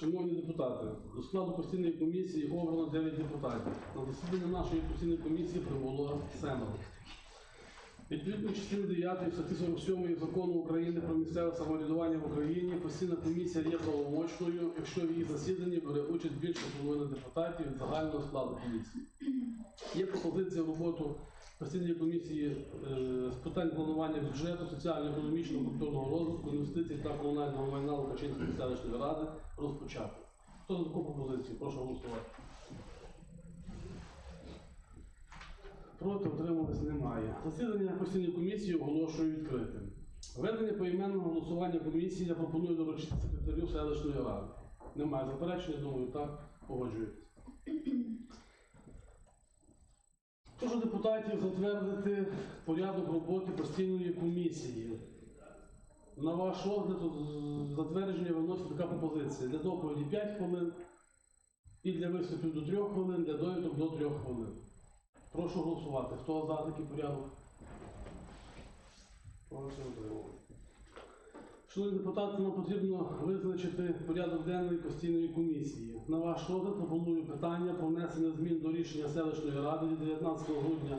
Шановні депутати, до складу постійної комісії обрано 9 депутатів. На засідання нашої постійної комісії прибуло семеро. Відповідно частини 9 статті 47 закону України про місцеве самоврядування в Україні постійна комісія є правомочною, якщо в її засіданні бере участь більше половини депутатів від загального складу комісії. Є пропозиція роботу постійної комісії е, з питань планування бюджету, соціально-економічного, культурного розвитку, інвестицій та комунального майна Лукачинської селищної ради розпочати. Хто за таку пропозицію? Прошу голосувати. Проти утримуватись немає. Засідання постійної комісії оголошую відкритим. Ведення поіменного голосування комісії я пропоную доручити секретарю селищної ради. Немає заперечень, думаю, так погоджуєтесь. Прошу депутатів затвердити порядок роботи постійної комісії. На ваш розгляд з- затвердження виносить така пропозиція. Для доповіді 5 хвилин і для виступів до 3 хвилин, для довідок до 3 хвилин. Прошу голосувати. Хто за такий порядок? Прошу утримувати. Шановні депутати, нам потрібно визначити порядок денний постійної комісії. На ваш розгляд пропоную питання про внесення змін до рішення селищної ради від 19 грудня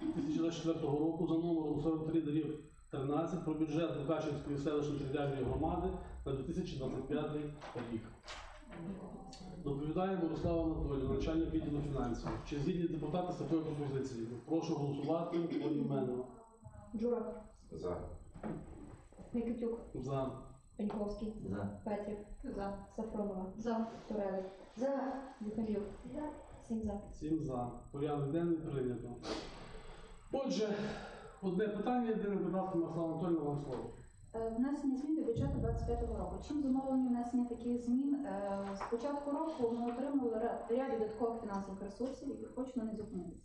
2024 року за номером 43 дріб 13 про бюджет Лукачівської селищної територіальної громади на 2025 рік. Доповідає Мирослава Анатолійовна, начальник відділу фінансів. Чи згідні депутати з такою пропозицією? Прошу голосувати поіменно. Джурак, За. Микитюк, За. Пеньковський, За. Петрів, за. Сафронова, за. Турелик, за. Михайлюк, за. Сім за. Всім за. Порядок денний прийнято. Отже, одне питання, єдине, будь ласка, Мирослава Анатольовна, вам слово. Е, Внесення змін до бюджету 25 року. Чим зумовлені внесення таких змін? Е, З початку року ми отримали ряд додаткових фінансових ресурсів, яких хочу на них зупинитися.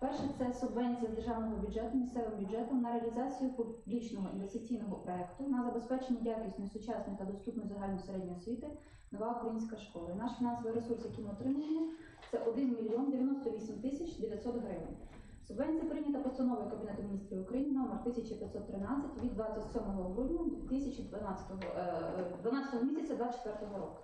Перше це субвенція з державного бюджету місцевим бюджетом на реалізацію публічного інвестиційного проекту на забезпечення якісної, сучасної та доступної загальної середньої освіти нова українська школа. І Наш фінансовий ресурс, який ми отримуємо, це 1 мільйон 98 тисяч 900 гривень. Субвенція прийнята постановою Кабінету міністрів України номер 1513 від 27 грудня 2012 е, 12 місяця 2024 року.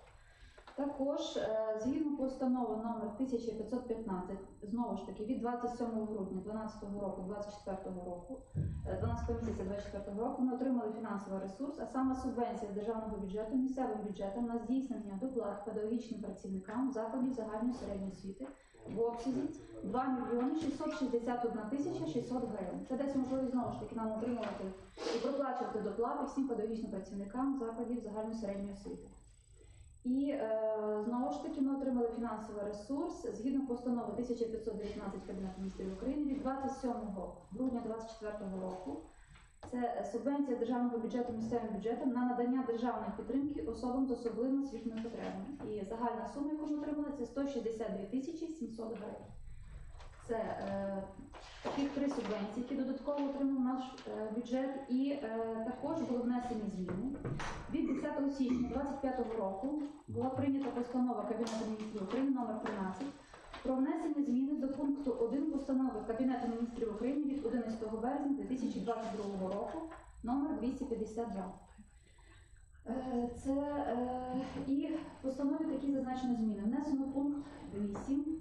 Також е, згідно постанови номер 1515, знову ж таки, від 27 грудня 2012 року 2024 року, е, 12 місяця 2024 року, ми отримали фінансовий ресурс, а саме субвенція державного бюджету місцевим бюджетом на здійснення доплат педагогічним працівникам закладів загальної середньої освіти в обсязі 2 мільйони 661 тисяча 600 гривень. Це дасть можливість знову ж таки нам отримувати і проплачувати доплати всім педагогічним працівникам закладів загальної середньої освіти. І е, знову ж таки ми отримали фінансовий ресурс згідно постанови 1519 Кабінету міністрів України від 27 грудня 2024 року. Це субвенція державного бюджету місцевим бюджетом на надання державної підтримки особам з особливими освітніми потребами. І загальна сума, яку ми отримали, це 162 тисячі 700 гривень. Це е, таких три субвенції, які додатково отримав наш е, бюджет, і е, також були внесені зміни. Від 10 січня 2025 року була прийнята постанова Кабінету міністрів України номер 13 про внесення зміни до пункту 1 постанови Кабінету міністрів України від 11 березня 2022 року номер 252. Е, Це е, і постанові такі зазначені зміни. Внесено пункт 8,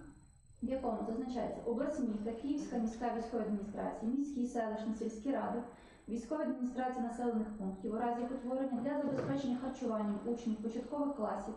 в якому зазначається обласні та Київська міська військова адміністрація, міські, селищні, сільські ради, військова адміністрація населених пунктів у разі утворення для забезпечення харчуванням учнів початкових класів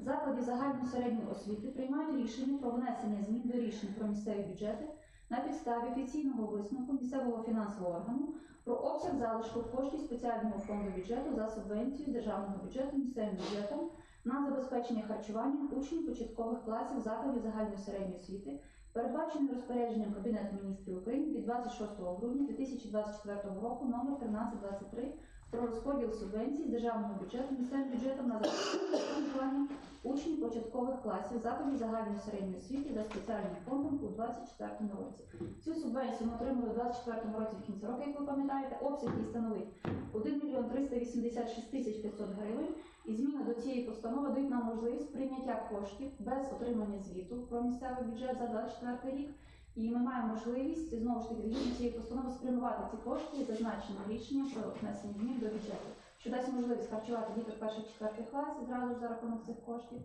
закладів загальної середньої освіти приймають рішення про внесення змін до рішень про місцеві бюджети на підставі офіційного висновку місцевого фінансового органу про обсяг залишку коштів спеціального фонду бюджету за субвенцію з державного бюджету місцевим бюджетом на забезпечення харчування учнів початкових класів закладів загальної середньої освіти, передбачений розпорядженням Кабінету міністрів України від 26 грудня 2024 року номер 1323 про розподіл субвенцій з державного бюджету місцевим бюджетом на харчування учнів початкових класів закладів загальної середньої освіти за спеціальним фондом у 2024 році. Цю субвенцію ми отримали у 2024 році в кінці року, як ви пам'ятаєте, обсяг її становить 1 мільйон 386 тисяч 500 гривень. І зміни до цієї постанови дають нам можливість прийняття коштів без отримання звіту про місцевий бюджет за 2024 рік. І ми маємо можливість знову ж таки згідно цієї постанови спрямувати ці кошти і зазначене рішення про внесення змін до бюджету. що дасть можливість харчувати діток перших четвертих класів зразу ж за рахунок цих коштів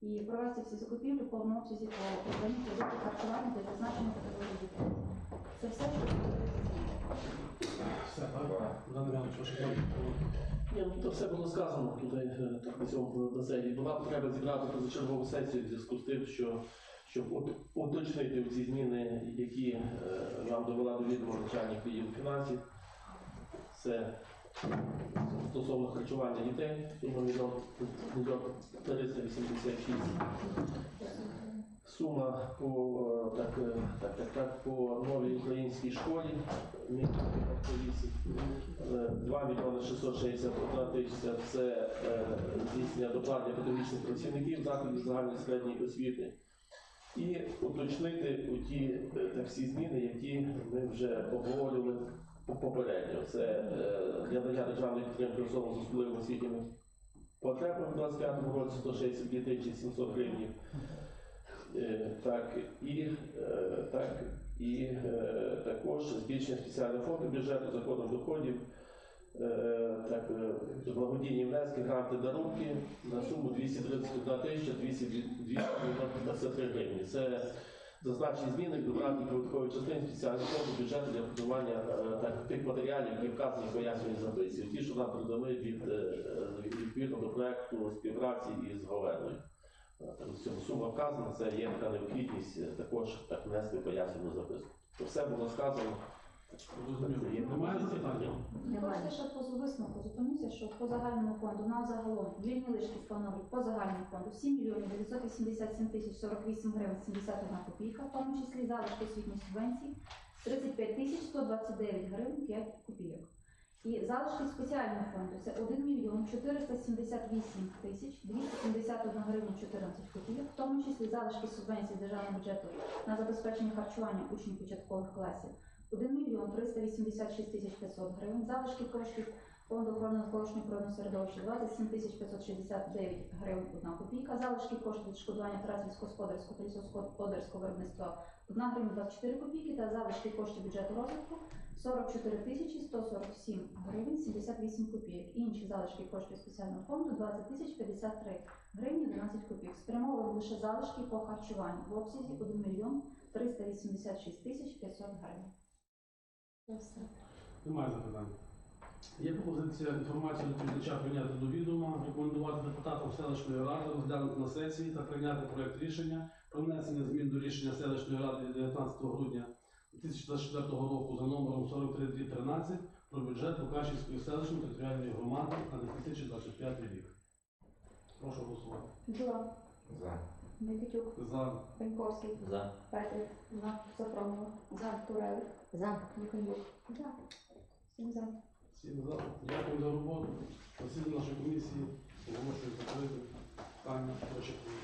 і провести всі закупівлі в повному обсязі по придбанню продуктів харчування для зазначення категорії дітей. Це все, що змін. Все, Іванович, ваше слово. Ні, ну то все було сказано е, так на цьому басейні. Була потреба зібрати позачергову сесію в зв'язку з тим, що щоб уточнити ці зміни, які е, нам довела до відома начальник відділу фінансів. Це стосовно харчування дітей, сума мільйон 386 Сума по е, так, е, так, так, так, по новій українській школі 2 мільйони 661 тисяча це е, здійснення доплат для педагогічних працівників закладів загальної середньої освіти. І уточнити ті е, всі зміни, які ми вже обговорювали попередньо. Це е, для надання державної підтримки особам з особливими освітніми потребами в 25 році 162 тисячі 700 гривень. Е, Так, і, е, так, і е, також збільшення спеціального фонду бюджету законом доходів, е, так, е, благодійні внески, гранти дарунки на суму 231 тисяча 223 гривні. Це зазначені зміни до грантів податкової частини спеціального фонду бюджету для формування е, тих матеріалів, які вказані в пояснюванні записів. Ті, що нам придали від, е, відповідно до проекту співпраці із Говеною. Е, цьому сума вказана, це є така необхідність також так внести пояснену записку. То все було сказано. Зрозуміло. Немає ще по висновку зупинюся, що по загальному фонду. На загалом вільні лишки становлять по загальному фонду. 7 мільйонів 987 тисяч 48 гривень 71 копійка, в тому числі залишки освітньої субвенції. 35 тисяч 129 гривень 5 копійок. І залишки спеціального фонду це 1 мільйон 478 тисяч 271 гривень 14 копійок, в тому числі залишки субвенції державного бюджету на забезпечення харчування учнів початкових класів 1 мільйон 386 тисяч 500 гривень, залишки коштів фонду охорони навколишнього природного середовища 27 тисяч 569 гривень 1 копійка, залишки коштів відшкодування втрат сільськогосподарського та лісогосподарського виробництва 1 гривня 24 копійки та залишки коштів бюджету розвитку 44 тисячі 147 гривень 78 копійок. Інші залишки коштів спеціального фонду 20 тисяч 53 гривні 11 копійок. Спрямовуємо лише залишки по харчуванню в обсязі 1 мільйон 386 тисяч 500 гривень. Немає запитань. Є пропозиція інформацію доповідача прийняти до відома, рекомендувати депутатам селищної ради розглянути на сесії та прийняти проект рішення про внесення змін до рішення селищної ради 19 грудня 2024 року за номером 43213 про бюджет Лукашівської селищної територіальної громади на 2025 рік. Прошу голосувати. Жула, За. Микитюк, За. Пеньковський, За. Петрик, за, Сапронова, за, Турелик, за, за, сім за. Всім за. Дякую за роботу. Засідання нашої комісії оголошую. Питання робочої комісії.